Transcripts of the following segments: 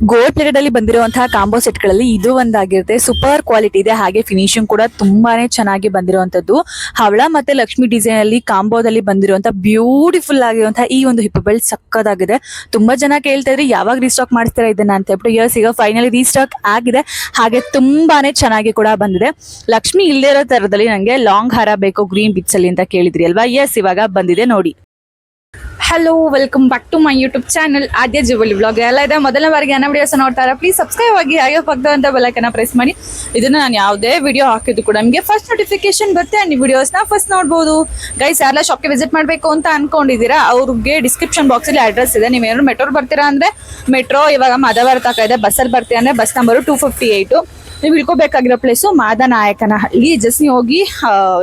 Gold plated ಅಲ್ಲಿ ಬಂದಿರುವಂತಹ combo ಸೆಟ್ಗಳಲ್ಲಿ ಇದು ಒಂದಾಗಿರುತ್ತೆ. ಸೂಪರ್ ಕ್ವಾಲಿಟಿ ಇದೆ. ಹಾಗೆ ಫಿನಿಶಿಂಗ್ ಕೂಡ ತುಂಬಾನೇ ಚೆನ್ನಾಗಿ ಬಂದಿರುವಂತದ್ದು ಹವಳ ಮತ್ತೆ ಲಕ್ಷ್ಮಿ ಡಿಸೈನ್ ಅಲ್ಲಿ ಕಾಂಬೋದಲ್ಲಿ ಬಂದಿರುವಂತಹ ಬ್ಯೂಟಿಫುಲ್ ಆಗಿರುವಂತಹ ಈ ಒಂದು ಹಿಪ್ ಬೆಲ್ಟ್ ಸಕ್ಕದಾಗಿದೆ. ತುಂಬಾ ಜನ ಕೇಳ್ತಾ ಇದ್ರೆ, ಯಾವಾಗ ರೀಸ್ಟಾಕ್ ಮಾಡಿಸ್ತಾರೆ ಇದನ್ನ ಅಂತ ಹೇಳ್ಬಿಟ್ಟು ಯಸ್ ಈಗ ಫೈನಲಿ ರೀಸ್ಟಾಕ್ ಆಗಿದೆ. ಹಾಗೆ ತುಂಬಾನೇ ಚೆನ್ನಾಗಿ ಕೂಡ ಬಂದಿದೆ. ಲಕ್ಷ್ಮಿ ಇಲ್ಲದೇ ಇರೋ ತರದಲ್ಲಿ ನಂಗೆ ಲಾಂಗ್ ಹಾರ ಬೇಕು ಗ್ರೀನ್ ಬಿಟ್ಸ್ ಅಲ್ಲಿ ಅಂತ ಕೇಳಿದ್ರಿ ಅಲ್ವಾ? ಯಸ್ ಇವಾಗ ಬಂದಿದೆ ನೋಡಿ. Hello welcome back to my YouTube channel Aadya jewellery blog ಎಲ್ಲ ಇದೆ. ಮೊದಲನೇ ಬಾರಿಗೆ ನನ್ನ ವಿಡಿಯೋಸ್ ನೋಡ್ತಾರೆ. ಪ್ಲೀಸ್ ಸಬ್ಸ್ಕ್ರೈಬ್ ಆಗಿ ಹಾಗೆ ಪಕ್ಕದಂತ ಬೆಲಕನ್ನ ಪ್ರೆಸ್ ಮಾಡಿ. ಇದನ್ನು ನಾನು ಯಾವುದೇ ವಿಡಿಯೋ ಹಾಕಿದ್ದು ಕೂಡ ನಿಮಗೆ ಫಸ್ಟ್ ನೋಟಿಫಿಕೇಶನ್ ಬರುತ್ತೆ. ಈ ವಿಡಿಯೋಸ್ನ ಫಸ್ಟ್ ನೋಡ್ಬೋದು. ಗೈಸ್ ಯಾರೆಲ್ಲ ಶಾಪ್ಗೆ ವಿಸಿಟ್ ಮಾಡಬೇಕು ಅಂತ ಅನ್ಕೊಂಡಿದ್ದೀರಾ, ಅವ್ರಿಗೆ ಡಿಸ್ಕ್ರಿಪ್ಷನ್ ಬಾಕ್ಸಲ್ಲಿ ಅಡ್ರೆಸ್ ಇದೆ. ನೀವೇನಾದ್ರು ಮೆಟ್ರೋ ಬರ್ತೀರಾ ಅಂದರೆ ಮೆಟ್ರೋ ಇವಾಗ ಮದವರ ತಕ ಇದೆ. ಬಸ್ಸಲ್ಲಿ ಬರ್ತೀರಾ ಅಂದರೆ bus number two fifty eight ನೀವು ಇಳ್ಕೋಬೇಕಾಗಿರೋ ಪ್ಲೇಸು ಮಾದನಾಯಕನಹಳ್ಳಿ ಜಸ್ಟ್ ನೀವು ಹೋಗಿ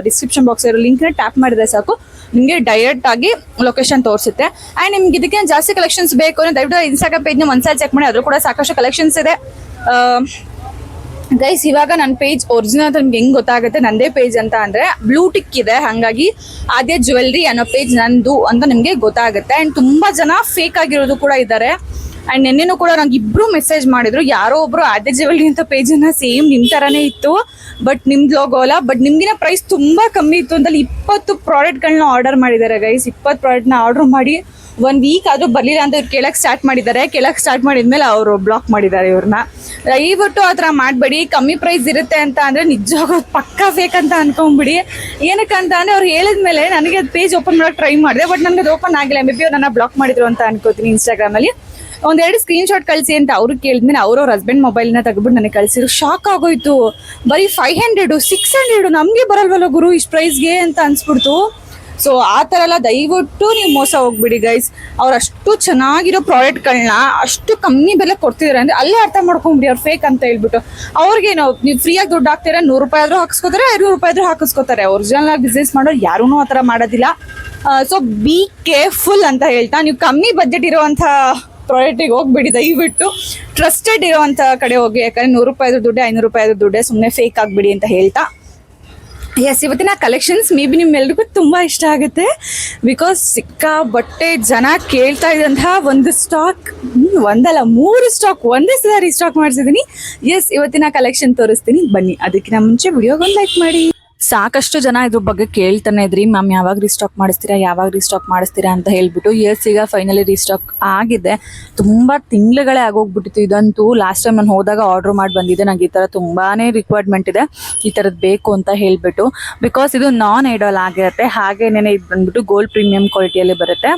ಡಿಸ್ಕ್ರಿಪ್ಷನ್ ಬಾಕ್ಸ್ ಇರೋ ಲಿಂಕ್ನ ಟ್ಯಾಪ್ ಮಾಡಿದ್ರೆ ಸಾಕು. ನಿಮಗೆ ಡೈರೆಕ್ಟ್ ಆಗಿ ಲೊಕೇಶನ್ ತೋರಿಸುತ್ತೆ. ಆ್ಯಂಡ್ ನಿಮ್ಗೆ ಇದಕ್ಕೆ ಜಾಸ್ತಿ ಕಲೆಕ್ಷನ್ಸ್ ಬೇಕು ಅಂದರೆ ದಯವಿಟ್ಟು ಇನ್ಸ್ಟಾಗ್ರಾಮ್ ಪೇಜ್ನ ಒಂದ್ಸಲ ಚೆಕ್ ಮಾಡಿ ಅದ್ರೂ ಕೂಡ ಸಾಕಷ್ಟು ಕಲೆಕ್ಷನ್ಸ್ ಇದೆ. ಗೈಸ್ ಇವಾಗ ನನ್ನ ಪೇಜ್ ಒರಿಜಿನಲ್ ನಿಮ್ಗೆ ಹೆಂಗೆ ಗೊತ್ತಾಗುತ್ತೆ? ನಂದೇ ಪೇಜ್ ಅಂತ ಅಂದರೆ ಬ್ಲೂ ಟಿಕ್ ಇದೆ. ಹಾಗಾಗಿ ಆದ್ಯ ಜ್ಯುವೆಲ್ರಿ ಅನ್ನೋ ಪೇಜ್ ನಂದು ಅಂತ ನಿಮಗೆ ಗೊತ್ತಾಗುತ್ತೆ. ಆ್ಯಂಡ್ ತುಂಬ ಜನ ಫೇಕ್ ಆಗಿರೋದು ಕೂಡ ಇದ್ದಾರೆ. ಅಂಡ್ ನಿನ್ನೆನೂ ಕೂಡ ನಂಗೆ ಇಬ್ರು ಮೆಸೇಜ್ ಮಾಡಿದ್ರು. ಯಾರೋ ಒಬ್ರು ಆದ್ಯ ಜವಳಿ ಅಂತ ಪೇಜ್ ಅನ್ನ ಸೇಮ್ ನಿಮ್ ತರಾನೇ ಇತ್ತು ಬಟ್ ನಿಮ್ದು ಲೋಗೋ ಬಟ್ ನಿಮ್ಗಿನ ಪ್ರೈಸ್ ತುಂಬಾ ಕಮ್ಮಿ ಇತ್ತು ಅಂತಲ್ಲಿ ಇಪ್ಪತ್ತು ಪ್ರಾಡಕ್ಟ್ಗಳನ್ನ ಆರ್ಡರ್ ಮಾಡಿದ್ದಾರೆ ಗೈಸ್ ಇಪ್ಪತ್ತು ನ ಆರ್ಡರ್ ಮಾಡಿ ಒಂದ್ ವೀಕ್ ಆದ್ರೂ ಬರ್ಲಿಲ್ಲ ಅಂತ ಇವ್ರು ಕೇಳಕ್ ಸ್ಟಾರ್ಟ್ ಮಾಡಿದ್ದಾರೆ. ಕೇಳಕ್ ಸ್ಟಾರ್ಟ್ ಮಾಡಿದ್ಮೇಲೆ ಅವರು ಬ್ಲಾಕ್ ಮಾಡಿದ್ದಾರೆ ಇವ್ರನ್ನ ದಯವಿಟ್ಟು ಆ ಥರ ಮಾಡಬೇಡಿ. ಕಮ್ಮಿ ಪ್ರೈಸ್ ಇರುತ್ತೆ ಅಂತ ಅಂದ್ರೆ ನಿಜವಾಗೂ ಪಕ್ಕಾ ಫೇಕ್ ಅಂತ ಅನ್ಕೊಂಬಿಡಿ ಏನಕ್ಕಂತ ಅಂದರೆ ಅವ್ರು ಹೇಳಿದ್ಮೇಲೆ ನನಗೆ ಪೇಜ್ ಓಪನ್ ಮಾಡಕ್ ಟ್ರೈ ಮಾಡಿದೆ ಬಟ್ ನನಗೆ ಅದು ಓಪನ್ ಆಗಿಲ್ಲ. ಮೇ ಬಿ ಅವ್ರು ನನ್ನ ಬ್ಲಾಕ್ ಮಾಡಿದ್ರು ಅಂತ ಅನ್ಕೋತೀನಿ ಇನ್ಸ್ಟಾಗ್ರಾಮ್ ಅಲ್ಲಿ. ಒಂದೆರಡು ಸ್ಕ್ರೀನ್ ಶಾಟ್ ಕಳಿಸಿ ಅಂತ ಅವ್ರು ಕೇಳಿದ್ಮೇಲೆ ಅವ್ರ ಅವ್ರ ಹಸ್ಬೆಂಡ್ ಮೊಬೈಲ್ನ ತೆಗೆದ್ಬಿಟ್ಟು ನನಗೆ ಕಳಿಸಿದ್ರು. ಶಾಕ್ ಆಗೋಯ್ತು. ಬರೀ ಫೈವ್ ಹಂಡ್ರೆಡು ಸಿಕ್ಸ್ ಹಂಡ್ರೆಡು ನಮಗೆ ಬರಲ್ವಲ್ಲ ಗುರು ಇಷ್ಟು ಪ್ರೈಸ್ಗೆ ಅಂತ ಅನ್ಸ್ಬಿಡ್ತು. ಸೊ ಆ ಥರ ಎಲ್ಲ ದಯವಿಟ್ಟು ನೀವು ಮೋಸ ಹೋಗ್ಬಿಡಿ ಗೈಸ್ ಅವ್ರು ಅಷ್ಟು ಚೆನ್ನಾಗಿರೋ ಪ್ರಾಡಕ್ಟ್ಗಳನ್ನ ಅಷ್ಟು ಕಮ್ಮಿ ಬೆಲೆ ಕೊಡ್ತಿದ್ದಾರೆ ಅಂದ್ರೆ ಅಲ್ಲೇ ಅರ್ಥ ಮಾಡ್ಕೊಂಬಿಡಿ ಅವ್ರು ಫೇಕ್ ಅಂತ ಹೇಳ್ಬಿಟ್ಟು. ಅವ್ರಿಗೇನು ನೀವು ಫ್ರೀಯಾಗಿ ದುಡ್ಡು ಹಾಕ್ತೀರಾ, ನೂರು ರೂಪಾಯಿ ಆದ್ರೂ ಹಾಕಿಸ್ಕೋತಾರೆ, ಐನೂರು ರೂಪಾಯಿ ಆದ್ರೂ ಹಾಕಿಸ್ಕೋತಾರೆ. ಒರಿಜಿನಲ್ ಆಗಿ ಬಿಸ್ನೆಸ್ ಮಾಡೋರು ಯಾರೂ ಆ ಥರ ಮಾಡೋದಿಲ್ಲ. ಸೊ ಬಿ ಕೇರ್ಫುಲ್ ಅಂತ ಹೇಳ್ತಾ, ನೀವು ಕಮ್ಮಿ ಬಜೆಟ್ ಇರುವಂಥ ಪ್ರಾಡಕ್ಟಿಗೆ ಹೋಗ್ಬಿಡಿ, ದಯವಿಟ್ಟು. ಟ್ರಸ್ಟೆಡ್ ಇರೋವಂಥ ಕಡೆ ಹೋಗಿ, ಯಾಕಂದ್ರೆ ನೂರು ರೂಪಾಯಿದು ದುಡ್ಡೆ, ಐನೂರು ರೂಪಾಯಿದು ದುಡ್ಡೆ ಸುಮ್ಮನೆ ಫೇಕ್ ಆಗಿಬಿಡಿ ಅಂತ ಹೇಳ್ತಾ. ಎಸ್ ಇವತ್ತಿನ ಕಲೆಕ್ಷನ್ಸ್ ಮೇ ಬಿ ನಿಮ್ಮೆಲ್ರಿಗೂ ತುಂಬ ಇಷ್ಟ ಆಗುತ್ತೆ. ಬಿಕಾಸ್ ಸಿಕ್ಕಾಬಟ್ಟೆ ಜನ ಕೇಳ್ತಾ ಇದ್ದಂತಹ ಒಂದು ಸ್ಟಾಕ್ ಒಂದಲ್ಲ, ಮೂರು ಸ್ಟಾಕ್ ಒಂದೇ ಸಲ ಸ್ಟಾಕ್ ಮಾಡಿಸಿದ್ದೀನಿ. ಎಸ್ ಇವತ್ತಿನ ಕಲೆಕ್ಷನ್ ತೋರಿಸ್ತೀನಿ. ಬನ್ನಿ, ಅದಕ್ಕಿಂತ ಮುಂಚೆ ವಿಡಿಯೋಗೊಂದು ಲೈಕ್ ಮಾಡಿ. ಸಾಕಷ್ಟು ಜನ ಇದ್ರ ಬಗ್ಗೆ ಕೇಳ್ತಾನೆ ಇದ್ರಿ, ಮ್ಯಾಮ್, ಯಾವಾಗ ರೀಸ್ಟಾಕ್ ಮಾಡಿಸ್ತೀರಾ, ಯಾವಾಗ ರೀಸ್ಟಾಕ್ ಮಾಡಿಸ್ತೀರಾ ಅಂತ ಹೇಳ್ಬಿಟ್ಟು ಇಯರ್ಸ್ ಈಗ ಫೈನಲಿ ರೀಸ್ಟಾಕ್ ಆಗಿದೆ. ತುಂಬ ತಿಂಗಳುಗಳೇ ಆಗೋಗ್ಬಿಟ್ಟಿತ್ತು ಇದಂತೂ. ಲಾಸ್ಟ್ ಟೈಮ್ ನಾನು ಹೋದಾಗ ಆರ್ಡರ್ ಮಾಡಿ ಬಂದಿದ್ದೆ. ನಂಗೆ ಈ ಥರ ತುಂಬಾ ರಿಕ್ವೈರ್ಮೆಂಟ್ ಇದೆ. ಈ ಥರದ್ದು ಬೇಕು ಅಂತ ಹೇಳ್ಬಿಟ್ಟು. ಬಿಕಾಸ್ ಇದು ನಾನ್ ಐಡಲ್ ಆಗಿರುತ್ತೆ. ಹಾಗೇನೇ ಇದು ಬಂದ್ಬಿಟ್ಟು ಗೋಲ್ಡ್ ಪ್ರೀಮಿಯಂ ಕ್ವಾಲಿಟಿಯಲ್ಲಿ ಬರುತ್ತೆ.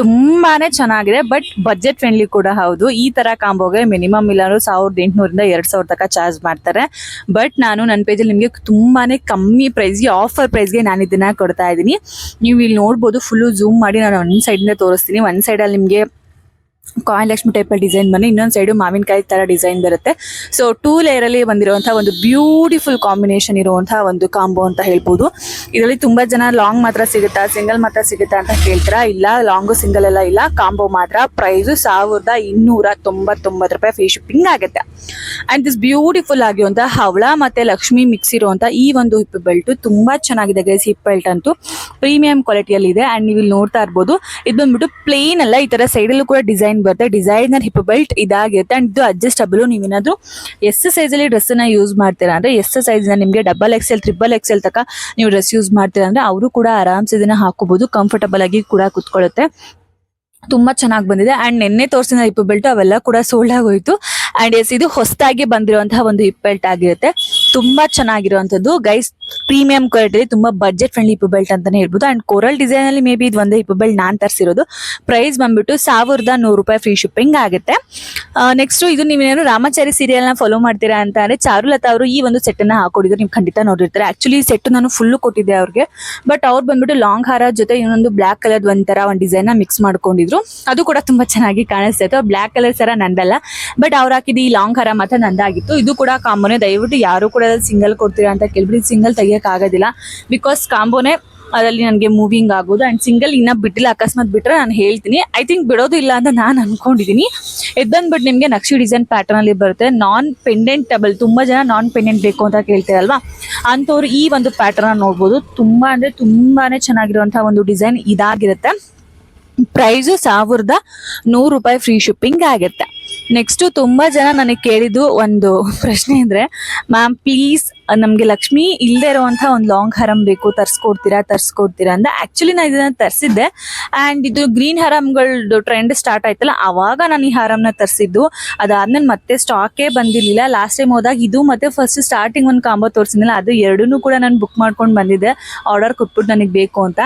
ತುಂಬಾ ಚೆನ್ನಾಗಿದೆ. ಬಟ್ ಬಜೆಟ್ ಫ್ರೆಂಡ್ಲಿ ಕೂಡ ಹೌದು. ಈ ಥರ ಕಾಂಬೋಗೆ ಮಿನಿಮಮ್ ಇಲ್ಲಾಂದ್ರೂ ಸಾವಿರದ ಎಂಟುನೂರಿಂದ ಎರಡು ಸಾವಿರ ತನಕ ಚಾರ್ಜ್ ಮಾಡ್ತಾರೆ. ಬಟ್ ನಾನು ನನ್ನ ಪೇಜಲ್ಲಿ ನಿಮಗೆ ತುಂಬಾ ಕಮ್ಮಿ ಪ್ರೈಸ್ಗೆ ಆಫರ್ ಪ್ರೈಸ್ಗೆ ನಾನು ಇದನ್ನ ಕೊಡ್ತಾ ಇದ್ದೀನಿ. ನೀವು ಇಲ್ಲಿ ನೋಡ್ಬೋದು ಫುಲ್ಲು ಝೂಮ್ ಮಾಡಿ ನಾನು ಒಂದು ಸೈಡಿಂದ ತೋರಿಸ್ತೀನಿ. ಒಂದು ಸೈಡಲ್ಲಿ ನಿಮಗೆ ಕಾಯಿನ್ ಲಕ್ಷ್ಮಿ ಟೈಪಲ್ಲಿ ಡಿಸೈನ್ ಬಂದು ಇನ್ನೊಂದು ಸೈಡು ಮಾವಿನಕಾಯಿ ತರ ಡಿಸೈನ್ ಬರುತ್ತೆ. ಸೊ ಟೂ ಲೇಯರಲ್ಲಿ ಬಂದಿರುವಂಥ ಒಂದು ಬ್ಯೂಟಿಫುಲ್ ಕಾಂಬಿನೇಷನ್ ಇರುವಂತಹ ಒಂದು ಕಾಂಬೋ ಅಂತ ಹೇಳ್ಬೋದು. ಇದರಲ್ಲಿ ತುಂಬಾ ಜನ ಲಾಂಗ್ ಮಾತ್ರ ಸಿಗುತ್ತಾ ಸಿಂಗಲ್ ಮಾತ್ರ ಸಿಗುತ್ತಾ ಅಂತ ಕೇಳ್ತಾರ? ಇಲ್ಲ ಲಾಂಗು ಸಿಂಗಲ್ ಎಲ್ಲ ಇಲ್ಲ. ಕಾಂಬೋ ಮಾತ್ರ. ಪ್ರೈಸ್ ಸಾವಿರದ ಇನ್ನೂರ ತೊಂಬತ್ತೊಂಬತ್ತು ರೂಪಾಯಿ ಫ್ರೀ ಶಿಪ್ಪಿಂಗ್ ಆಗುತ್ತೆ. ಅಂಡ್ ದಿಸ್ ಬ್ಯೂಟಿಫುಲ್ ಆಗಿರುವಂತಹ ಹವಳ ಮತ್ತೆ ಲಕ್ಷ್ಮಿ ಮಿಕ್ಸ್ ಇರುವಂತಹ ಈ ಒಂದು ಹಿಪ್ ಬೆಲ್ಟ್ ತುಂಬಾ ಚೆನ್ನಾಗಿದೆ ಗೈಸ್ ಹಿಪ್ ಬೆಲ್ಟ್ ಅಂತೂ ಪ್ರೀಮಿಯಂ ಕ್ವಾಲಿಟಿಯಲ್ಲಿ ಇದೆ. ಅಂಡ್ ನೀವು ಇಲ್ಲಿ ನೋಡ್ತಾ ಇರ್ಬೋದು. ಇದು ಬಂದ್ಬಿಟ್ಟು ಪ್ಲೇನ್ ಅಲ್ಲ, ಈ ಸೈಡ್ ಸೈಡಲ್ಲೂ ಕೂಡ ಡಿಸೈನ್ ಬರುತ್ತೆ. ಡಿಸೈನರ್ ಹಿಪ್ ಬೆಲ್ಟ್ ಇದಾಗಿರುತ್ತೆ. ಅಂಡ್ ಇದು ಅಡ್ಜಸ್ಟಬಲ್ ನೀವೇನಾದರೂ ಎಸ್ ಸೈಜಲ್ಲಿ ಡ್ರೆಸ್ಸನ್ನು ಯೂಸ್ ಮಾಡ್ತೀರಾ ಅಂದರೆ ಎಸ್ ಸೈಜ್ನ ನಿಮಗೆ double X L X L X L ತನಕ ನೀವು ಡ್ರೆಸ್ ಯೂಸ್ ಮಾಡ್ತೀರಾ ಅಂದರೆ ಅವರು ಕೂಡ ಆರಾಮ್ಸೆ ಇದನ್ನು ಹಾಕೋಬಹುದು ಕಂಫರ್ಟಬಲ್ ಆಗಿ ಕೂಡ ಕುತ್ಕೊಳ್ಳುತ್ತೆ. ತುಂಬಾ ಚೆನ್ನಾಗಿ ಬಂದಿದೆ. ಅಂಡ್ ನಿನ್ನೆ ತೋರಿಸಿದ ಹಿಪ್ ಬೆಲ್ಟ್ ಅವೆಲ್ಲ ಕೂಡ ಸೋಲ್ಡ್ ಆಗೋಯ್ತು. ಅಂಡ್ ಎಸ್ ಇದು ಹೊಸದಾಗಿ ಬಂದಿರುವಂತಹ ಒಂದು ಹಿಪ್ ಬೆಲ್ಟ್ ಆಗಿರುತ್ತೆ. ತುಂಬಾ ಚೆನ್ನಾಗಿರುವಂತದ್ದು ಗೈಸ್ ಪ್ರೀಮಿಯಂ ಕ್ವಾಲಿಟಿ ತುಂಬಾ ಬಜೆಟ್ ಫ್ರೆಂಡ್ಲಿ ಹಿಪ್ ಬೆಲ್ಟ್ ಅಂತಾನೆ ಹೇಳ್ಬೋದು. ಅಂಡ್ ಕೋರಲ್ ಡಿಸೈನ್ ಅಲ್ಲಿ ಮೇ ಬಿ ಇದು ಒಂದೇ ಹಿಪ್ ಬೆಲ್ಟ್ ನಾನ್ ತರಿಸಿರೋದು. ಪ್ರೈಸ್ ಬಂದ್ಬಿಟ್ಟು ಸಾವಿರದ ನೂರು ರೂಪಾಯಿ ಫ್ರೀ ಶಿಪ್ಪಿಂಗ್ ಆಗುತ್ತೆ. ನೆಕ್ಸ್ಟ್ ಇದು ನೀವೇನು ರಾಮಾಚಾರಿ ಸೀರಿಯಲ್ನ ಫಾಲೋ ಮಾಡ್ತೀರಾ ಅಂತ ಅಂದ್ರೆ ಚಾರುಲತಾ ಅವರು ಈ ಒಂದು ಸೆಟ್ ಅನ್ನ ಹಾಕೊಂಡಿದ್ರು. ನೀವು ಖಂಡಿತ ನೋಡಿರ್ತಾರೆ. ಆಕ್ಚುಲಿ ಸೆಟ್ ನಾನು ಫುಲ್ ಕೊಟ್ಟಿದ್ದೆ ಅವ್ರಿಗೆ. ಬಟ್ ಅವ್ರು ಬಂದ್ಬಿಟ್ಟು ಲಾಂಗ್ ಹಾರ ಜೊತೆ ಇನ್ನೊಂದು ಬ್ಲಾಕ್ ಕಲರ್ ಒಂಥರ ಒಂದು ಡಿಸೈನ್ನ ಮಿಕ್ಸ್ ಮಾಡ್ಕೊಂಡಿದ್ರು. ಅದು ಕೂಡ ತುಂಬಾ ಚೆನ್ನಾಗಿ ಕಾಣಿಸ್ತಾ ಇತ್ತು. ಬ್ಲಾಕ್ ಕಲರ್ ಸರ ನಂದಲ್ಲ. ಬಟ್ ಅವ್ರು ಹಾಕಿದ ಈ ಲಾಂಗ್ ಹಾರ ಮಾತ್ರ ನಂದಾಗಿತ್ತು. ಇದು ಕೂಡ ಕಾಮನ್ ದಯವಿಟ್ಟು ಯಾರು ಕೂಡ ಸಿಂಗಲ್ ಕೊಡ್ತೀರಾ ಅಂತ ಕೇಳ್ಬಿಟ್ಟು ಸಿಂಗಲ್ ತೆಗಿಯಕ್ ಆಗೋದಿಲ್ಲ. ಬಿಕಾಸ್ ಕಾಂಬೋನೆ ಅದರಲ್ಲಿ ನನಗೆ ಮೂವಿಂಗ್ ಆಗೋದು ಆ್ಯಂಡ್ ಸಿಂಗಲ್ ಇನ್ನ ಬಿಟ್ಟಿಲ್ಲ, ಅಕಸ್ಮಾತ್ ಬಿಟ್ಟರೆ ನಾನು ಹೇಳ್ತೀನಿ. ಐ ಥಿಂಕ್ ಬಿಡೋದು ಇಲ್ಲ ಅಂತ ನಾನು ಅಂದ್ಕೊಂಡಿದ್ದೀನಿ ಇದು ಬಂದ್ಬಿಟ್ಟು ನಿಮಗೆ ನಕ್ಷಿ ಡಿಸೈನ್ ಪ್ಯಾಟರ್ನಲ್ಲಿ ಬರುತ್ತೆ. ನಾನ್ ಪೆಂಡೆಂಟಬಲ್ ತುಂಬ ಜನ ನಾನ್ ಪೆಂಡೆಂಟ್ ಬೇಕು ಅಂತ ಕೇಳ್ತೀರಲ್ವಾ? ಅಂಥವ್ರು ಈ ಒಂದು ಪ್ಯಾಟರ್ನ ನೋಡ್ಬೋದು. ತುಂಬ ಅಂದರೆ ತುಂಬಾ ಚೆನ್ನಾಗಿರುವಂಥ ಒಂದು ಡಿಸೈನ್ ಇದಾಗಿರುತ್ತೆ. ಪ್ರೈಸು ಸಾವಿರದ ನೂರು ರೂಪಾಯಿ ಫ್ರೀ ಶಿಪ್ಪಿಂಗ್ ಆಗುತ್ತೆ ನೆಕ್ಸ್ಟು ತುಂಬಾ ಜನ ನನಗೆ ಕೇಳಿದ್ದು ಒಂದು ಪ್ರಶ್ನೆ ಅಂದರೆ ಮ್ಯಾಮ್ ಪ್ಲೀಸ್ ನಮಗೆ ಲಕ್ಷ್ಮಿ ಇಲ್ಲದೆ ಇರುವಂತಹ ಒಂದು ಲಾಂಗ್ ಹರಂ ಬೇಕು, ತರಿಸ್ಕೊಡ್ತೀರಾ ತರಿಸ್ಕೊಡ್ತೀರಾ? ಅಂತ ಆ್ಯಕ್ಚುಲಿ ನಾನು ಇದನ್ನು ತರಿಸಿದ್ದೆ. ಆ್ಯಂಡ್ ಇದು ಗ್ರೀನ್ ಹರಮ್ಗಳದ್ದು ಟ್ರೆಂಡ್ ಸ್ಟಾರ್ಟ್ ಆಯ್ತಲ್ಲ ಆವಾಗ ನಾನು ಈ ಹರಂನ ತರಿಸಿದ್ದು. ಅದಾದ್ಮೇಲೆ ಮತ್ತೆ ಸ್ಟಾಕೇ ಬಂದಿರಲಿಲ್ಲ. ಲಾಸ್ಟ್ ಟೈಮ್ ಹೋದಾಗ ಇದು ಮತ್ತೆ ಫಸ್ಟ್ ಸ್ಟಾರ್ಟಿಂಗ್ ಒಂದು ಕಾಂಬೋ ತೋರಿಸಿದ್ನಲ್ಲ, ಅದು ಎರಡೂ ಕೂಡ ನಾನು ಬುಕ್ ಮಾಡ್ಕೊಂಡು ಬಂದಿದ್ದೆ. ಆರ್ಡರ್ ಕೊಟ್ಬಿಟ್ಟು ನನಗೆ ಬೇಕು ಅಂತ.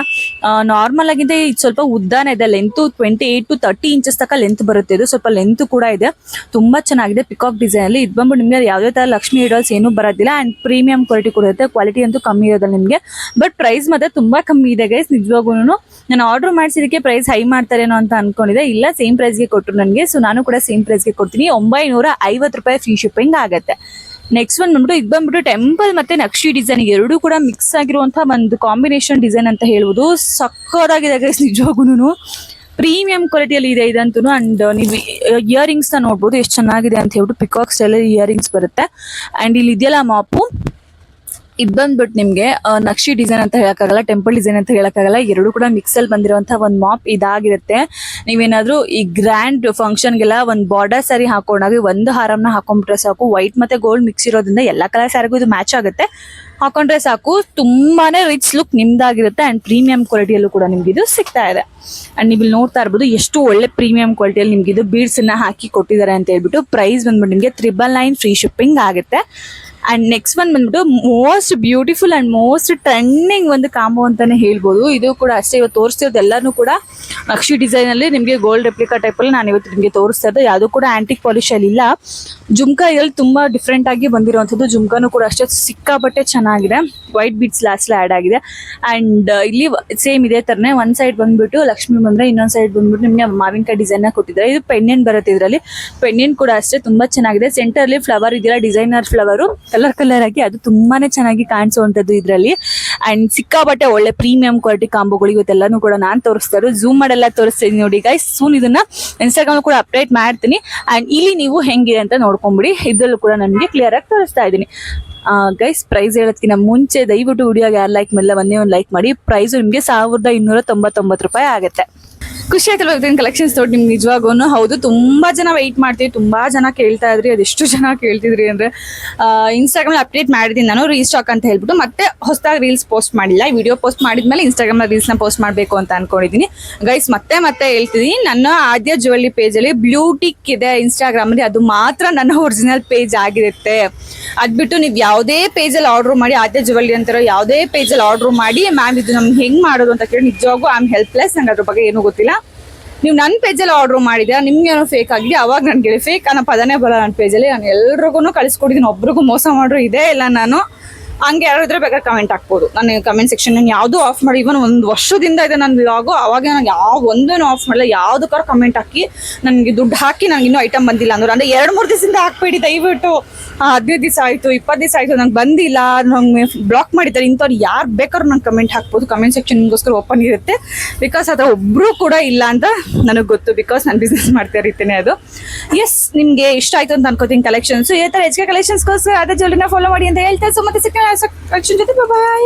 ನಾರ್ಮಲ್ ಆಗಿದೆ ಇದು ಸ್ವಲ್ಪ ಉದ್ದಾನೇ ಇದೆ. Length twenty eight to thirty inches ತನಕ ಲೆಂತ್ ಬರುತ್ತೆ. ಇದು ಸ್ವಲ್ಪ ಲೆಂತ್ ಕೂಡ ಇದೆ. ತುಂಬಾ ಚೆನ್ನಾಗಿದೆ. ಪಿಕಾಕ್ ಡಿಸೈನ್ ಅಲ್ಲಿ. ಇದು ಬಂದ್ಬಿಟ್ಟು ನಿಮಗೆ ಯಾವುದೇ ತರ ಲಕ್ಷ್ಮಿ ಇಡಲ್ಸ್ ಏನೂ ಬರೋದಿಲ್ಲ. ಅಂಡ್ ಪ್ರೀಮಿಯಂ ಕ್ವಾಲಿಟಿ ಕೂಡ ಕ್ವಾಲಿಟಿ ಅಂತೂ ಕಮ್ಮಿ ಇರೋದಿಲ್ಲ ನಿಮಗೆ. ಬಟ್ ಪ್ರೈಸ್ ಮತ್ತೆ ತುಂಬಾ ಕಮ್ಮಿ ಇದೆ ಗೈಸ್ ನಿಜವಾಗೂ ನಾನು ಆರ್ಡರ್ ಮಾಡಿಸಿದಕ್ಕೆ ಪ್ರೈಸ್ ಹೈ ಮಾಡ್ತಾರೇನೋ ಅಂತ ಅನ್ಕೊಂಡಿದ್ದೆ. ಇಲ್ಲ ಸೇಮ್ ಪ್ರೈಸ್ಗೆ ಕೊಟ್ಟರು ನನಗೆ. ಸೊ ನಾನು ಕೂಡ ಸೇಮ್ ಪ್ರೈಸ್ಗೆ ಕೊಡ್ತೀನಿ. ಒಂಬೈನೂರ ಐವತ್ತು ರೂಪಾಯಿ ಫ್ರೀ ಶಿಪ್ಪಿಂಗ್ ಆಗುತ್ತೆ. ನೆಕ್ಸ್ಟ್ ಒಂದು ಬಂದ್ಬಿಟ್ಟು, ಇದು ಬಂದ್ಬಿಟ್ಟು ಟೆಂಪಲ್ ಮತ್ತೆ ನಕ್ಷಿ ಡಿಸೈನ್ ಎರಡೂ ಕೂಡ ಮಿಕ್ಸ್ ಆಗಿರುವಂತಹ ಒಂದು ಕಾಂಬಿನೇಷನ್ ಡಿಸೈನ್ ಅಂತ ಹೇಳ್ಬೋದು. ಸಕ್ಕದಾಗಿದೆ ಗೈಸ್ ನಿಜವಾಗೂ ಪ್ರೀಮಿಯಂ ಕ್ವಾಲಿಟಿಯಲ್ಲಿ ಇದೆ ಇದಂತೂ ಅಂಡ್ ನೀವು ಇಯರಿಂಗ್ಸ್ನ ನೋಡ್ಬೋದು ಎಷ್ಟು ಚೆನ್ನಾಗಿದೆ ಅಂತ ಹೇಳ್ಬಿಟ್ಟು ಪಿಕಾಕ್ ಸ್ಟೈಲ್ ಇಯರಿಂಗ್ಸ್ ಬರುತ್ತೆ. ಅಂಡ್ ಇಲ್ಲಿ ಇದೆಯಲ್ಲ ಮಾಪು. ಇದು ಬಂದ್ಬಿಟ್ಟು ನಿಮಗೆ ನಕ್ಷಿ ಡಿಸೈನ್ ಅಂತ ಹೇಳೋಕ್ಕಾಗಲ್ಲ ಟೆಂಪಲ್ ಡಿಸೈನ್ ಅಂತ ಹೇಳಕ್ಕಾಗಲ್ಲ ಎರಡು ಕೂಡ ಮಿಕ್ಸಲ್ಲಿ ಬಂದಿರುವಂತಹ ಒಂದು ಮಾಪ್ ಇದಾಗಿರುತ್ತೆ. ನೀವೇನಾದ್ರು ಈ ಗ್ರ್ಯಾಂಡ್ ಫಂಕ್ಷನ್ಗೆಲ್ಲ ಒಂದು ಬಾರ್ಡರ್ ಸ್ಯಾರಿ ಹಾಕೊಂಡಾಗ ಒಂದು ಹಾರಮ್ನ ಹಾಕೊಂಡ್ಬಿಟ್ರೆ ಸಾಕು ವೈಟ್ ಮತ್ತೆ ಗೋಲ್ಡ್ ಮಿಕ್ಸ್ ಇರೋದ್ರಿಂದ ಎಲ್ಲ ಕಲರ್ ಸ್ಯಾರಿಗೂ ಇದು ಮ್ಯಾಚ್ ಆಗುತ್ತೆ. ಹಾಕೊಂಡ್ರೆ ಸಾಕು. ತುಂಬಾನೇ ರಿಚ್ ಲುಕ್ ನಿಮ್ದಾಗಿರುತ್ತೆ ಅಂಡ್ ಪ್ರೀಮಿಯಂ ಕ್ವಾಲಿಟಿಯಲ್ಲೂ ಕೂಡ ನಿಮ್ಗೆ ಇದು ಸಿಗ್ತಾ ಇದೆ. ಅಂಡ್ ನೀವು ನೋಡ್ತಾ ಇರ್ಬೋದು ಎಷ್ಟು ಒಳ್ಳೆ ಪ್ರೀಮಿಯಂ ಕ್ವಾಲಿಟಿಯಲ್ಲಿ ನಿಮ್ಗೆ ಇದು ಬೀಡ್ಸ್ ಅನ್ನ ಹಾಕಿ ಕೊಟ್ಟಿದ್ದಾರೆ ಅಂತ ಹೇಳ್ಬಿಟ್ಟು ಪ್ರೈಸ್ ಬಂದ್ಬಿಟ್ಟು ನಿಮಗೆ ತ್ರಿಬಲ್ ನೈನ್ ಫ್ರೀ ಶಿಪ್ಪಿಂಗ್ ಆಗುತ್ತೆ. ಅಂಡ್ ನೆಕ್ಸ್ಟ್ ಒನ್ ಬಂದ್ಬಿಟ್ಟು most beautiful and most trending ಒಂದು ಕಾಂಬೋ ಅಂತಾನೆ ಹೇಳ್ಬೋದು. ಇದು ಕೂಡ ಅಷ್ಟೇ ಇವತ್ತು ತೋರಿಸ್ತಿರೋದು ಎಲ್ಲಾನು ಕೂಡ. ನಕ್ಷಿ ಡಿಸೈನ್ ಅಲ್ಲಿ ನಿಮಗೆ ಗೋಲ್ಡ್ ರೆಪ್ಲಿಕಾ ಟೈಪ್ ಅಲ್ಲಿ ನಾನು ಇವತ್ತು ನಿಮಗೆ ತೋರಿಸ್ತಾ ಇದ್ದೆ ಯಾವುದು ಕೂಡ ಆಂಟಿಕ್ ಪಾಲಿಶ್ ಅಲ್ಲಿ ಇಲ್ಲ. ಜುಮ್ಕಾ ಇಲ್ಲಿ ತುಂಬಾ ಡಿಫ್ರೆಂಟ್ ಆಗಿ ಬಂದಿರುವಂತದ್ದು ಜುಮ್ಕಾನು ಕೂಡ ಅಷ್ಟೇ. ಸಿಕ್ಕಾಪಟ್ಟೆ ಚೆನ್ನಾಗಿದೆ ವೈಟ್ ಬೀಟ್ಸ್ ಲಾಸ್ಟ್ ಆ್ಯಡ್ ಆಗಿದೆ. ಅಂಡ್ ಇಲ್ಲಿ ಸೇಮ್ ಇದೇ ತರನೇ ಒಂದ್ ಸೈಡ್ ಬಂದ್ಬಿಟ್ಟು ಲಕ್ಷ್ಮಿ ಬಂದ್ರೆ ಇನ್ನೊಂದ್ ಸೈಡ್ ಬಂದ್ಬಿಟ್ಟು ನಿಮಗೆ ಮಾವಿನಕಾಯಿ ಡಿಸೈನ್ ಕೊಟ್ಟಿದ್ದಾರೆ. ಇದು ಪೆಂಡೆಂಟ್ ಬರುತ್ತೆ ಇದರಲ್ಲಿ. ಪೆಂಡೆಂಟ್ ಕೂಡ ಅಷ್ಟೇ ತುಂಬಾ ಚೆನ್ನಾಗಿದೆ. ಸೆಂಟರ್ ಅಲ್ಲಿ ಫ್ಲವರ್ ಇದೆಯಲ್ಲ ಡಿಸೈನರ್ ಫ್ಲವರು ಕಲರ್ ಕಲರ್ ಆಗಿ ಅದು ತುಂಬಾನೇ ಚೆನ್ನಾಗಿ ಕಾಣಿಸುವಂತದ್ದು ಇದರಲ್ಲಿ. ಅಂಡ್ ಸಿಕ್ಕಾಪಟ್ಟೆ ಒಳ್ಳೆ ಪ್ರೀಮಿಯಂ ಕ್ವಾಲಿಟಿ ಕಾಂಬೋಗಳು ಇವತ್ತೆಲ್ಲಾನು ಕೂಡ ನಾನು ತೋರಿಸ್ತಾ ಇರೋದು. ಝೂಮ್ ಮಾಡೆಲ್ಲ ತೋರಿಸ್ತೀನಿ ನೋಡಿ ಗೈಸ್ ಸೂನ್ ಇದನ್ನ ಇನ್ಸ್ಟಾಗ್ರಾಮ್ ಕೂಡ ಅಪ್ಡೇಟ್ ಮಾಡ್ತೀನಿ. ಅಂಡ್ ಇಲ್ಲಿ ನೀವು ಹೆಂಗಿದೆ ಅಂತ ನೋಡ್ಕೊಂಬಿಡಿ. ಇದ್ರಲ್ಲೂ ಕೂಡ ನನಗೆ ಕ್ಲಿಯರ್ ಆಗಿ ತೋರಿಸ್ತಾ ಇದ್ದೀನಿ. ಗೈಸ್ ಪ್ರೈಸ್ ಹೇಳೋದಕ್ಕಿಂತ ಮುಂಚೆ ದಯವಿಟ್ಟು ವಿಡಿಯೋಗೆ ಯಾರು ಲೈಕ್ ಮೇಲೆ ಒಂದೇ ಒಂದು ಲೈಕ್ ಮಾಡಿ. ಪ್ರೈಸು ನಿಮಗೆ ಸಾವಿರದ ಇನ್ನೂರ ತೊಂಬತ್ತೊಂಬತ್ತು ರೂಪಾಯಿ ಆಗುತ್ತೆ. ಖುಷಿ ಆಯ್ತಲ್ವ ಇವತ್ತಿನ ಕಲೆಕ್ಷನ್ಸ್ ತೋಟ ನಿಮ್ಗೆ ನಿಜವಾಗೂ ಹೌದು, ತುಂಬಾ ಜನ ವೆಯ್ಟ್ ಮಾಡ್ತೀವಿ, ತುಂಬಾ ಜನ ಕೇಳ್ತಾ ಇದ್ರಿ, ಅದೆಷ್ಟು ಜನ ಕೇಳ್ತಿದ್ರಿ ಅಂದ್ರೆ ಇನ್ಸ್ಟಾಗ್ರಾಮ್ ಅಪ್ಡೇಟ್ ಮಾಡಿದ್ದೀನಿ ನಾನು ರೀಸ್ಟಾಕ್ ಅಂತ ಹೇಳ್ಬಿಟ್ಟು, ಮತ್ತೆ ಹೊಸದಾಗಿ ರೀಲ್ಸ್ ಪೋಸ್ಟ್ ಮಾಡಿಲ್ಲ. ವಿಡಿಯೋ ಪೋಸ್ಟ್ ಮಾಡಿದ್ಮೇಲೆ ರೀಲ್ಸ್ನ ಪೋಸ್ಟ್ ಮಾಡಬೇಕು ಅಂತ ಅನ್ಕೊಂಡಿದ್ದೀನಿ ಗೈಸ್ ಮತ್ತೆ ಮತ್ತೆ ಹೇಳ್ತಿದ್ದೀನಿ ನನ್ನ ಆದ್ಯ ಜ್ಯುವೆಲ್ರಿ ಪೇಜ್ ಅಲ್ಲಿ ಬ್ಲೂಟಿಕ್ ಇದೆ ಇನ್ಸ್ಟಾಗ್ರಾಮ್ ಅಲ್ಲಿ, ಅದು ಮಾತ್ರ ನನ್ನ ಒರಿಜಿನಲ್ ಪೇಜ್ ಆಗಿರುತ್ತೆ. ಅದ್ಬಿಟ್ಟು ನೀವು ಯಾವುದೇ ಪೇಜ್ ಅಲ್ಲಿ ಆರ್ಡರ್ ಮಾಡಿ, ಆದ್ಯ ಜ್ಯುವೆಲ್ರಿ ಅಂತಾರೋ ಯಾವುದೇ ಪೇಜ್ ಅಲ್ಲಿ ಆರ್ಡರ್ ಮಾಡಿ ಮ್ಯಾಮ್ ಇದು ನಮ್ಗೆ ಹೆಂಗ್ ಮಾಡೋದು? ಅಂತ ಕೇಳಿ ನಿಜವಾಗೂ ಐ ಆಮ್ ಹೆಲ್ಪ್ಲೆಸ್ ನಂಗೆ ಅದ್ರ ಬಗ್ಗೆ ಏನು ನೀವು ನನ್ನ ಪೇಜಲ್ಲಿ ಆರ್ಡರ್ ಮಾಡಿದ್ರೆ ನಿಮ್ಗೆ ಏನೋ ಫೇಕ್ ಆಗಿದೆ ಅವಾಗ ನನಗೆ ಫೇಕ್ ಅನ್ನೋ ಪದನೇ ಬರೋ ನನ್ನ ಪೇಜಲ್ಲಿ ನಾನು ಎಲ್ರಿಗೂ ಕಳಿಸ್ಕೊಡಿದ್ದೀನಿ ಒಬ್ರಿಗೂ ಮೋಸ ಮಾಡ್ರು, ಇದೇ ಇಲ್ಲ ನಾನು. ಹಂಗೆ ಇದ್ರೆ ಬೇಕಾದ್ರೆ ಕಮೆಂಟ್ ಹಾಕ್ಬೋದು. ನಾನು ಕಮೆಂಟ್ ಸೆಕ್ಷನ್ ನಾನು ಯಾವುದೂ ಆಫ್ ಮಾಡಿ ಇವನ್ ಒಂದು ವರ್ಷದಿಂದ ಇದೆ ನನ್ನ ಬ್ಲಾಗು ಅವಾಗ ನಾನು ಯಾವ ಒಂದೂ ಆಫ್ ಮಾಡಿಲ್ಲ ಯಾವುದಕ್ಕಾರ ಕಮೆಂಟ್ ಹಾಕಿ ನನಗೆ ದುಡ್ಡು ಹಾಕಿ ನಂಗೆ ಇನ್ನೂ ಐಟಮ್ ಬಂದಿಲ್ಲ ಅಂದ್ರೆ. ಅಂದರೆ ಎರಡು, ಮೂರು ದಿವಸದಿಂದ ಹಾಕ್ಬೇಡಿ, ದಯವಿಟ್ಟು. ಹದಿನೈದು ದಿವಸ ಆಯಿತು ಇಪ್ಪತ್ತು ದಿವಸ ಆಯಿತು, ನಂಗೆ ಬಂದಿಲ್ಲ. ನಂಗೆ ಬ್ಲಾಕ್ ಮಾಡಿದ್ದಾರೆ. ಇಂಥವ್ರು ಯಾರು ಬೇಕಾದ್ರೂ ನಂಗೆ ಕಮೆಂಟ್ ಹಾಕ್ಬೋದು. ಕಮೆಂಟ್ ಸೆಕ್ಷನ್ ನಿಮಗೋಸ್ಕರ ಓಪನ್ ಇರುತ್ತೆ. ಬಿಕಾಸ್ ಅದರ ಒಬ್ಬರು ಕೂಡ ಇಲ್ಲ ಅಂತ ನನಗೆ ಗೊತ್ತು. ಬಿಕಾಸ್ ನಾನು ಬಿಸ್ನೆಸ್ ಮಾಡ್ತಾ ಇರ್ತೀನಿ ಅದು. ಎಸ್ ನಿಮಗೆ ಇಷ್ಟ ಆಯಿತು ಅಂತ ಅನ್ಕೋತೀನಿ ಕಲೆಕ್ಷನ್ಸು ಈ ಥರ ಹೆಚ್ಚಿಗೆ ಕಲೆಕ್ಷನ್ಸ್ಗೋಸ್ಕರ ಅದೇ ಜೊಲ್ರಿನ ಫಾಲೋ ಮಾಡಿ ಅಂತ ಹೇಳ್ತಾ ಸೊ ಮತ್ತೆ ಸಿಕ್ಕ ಕಲೆಕ್ಷನ್ ಜೊತೆ ಬಾಯ್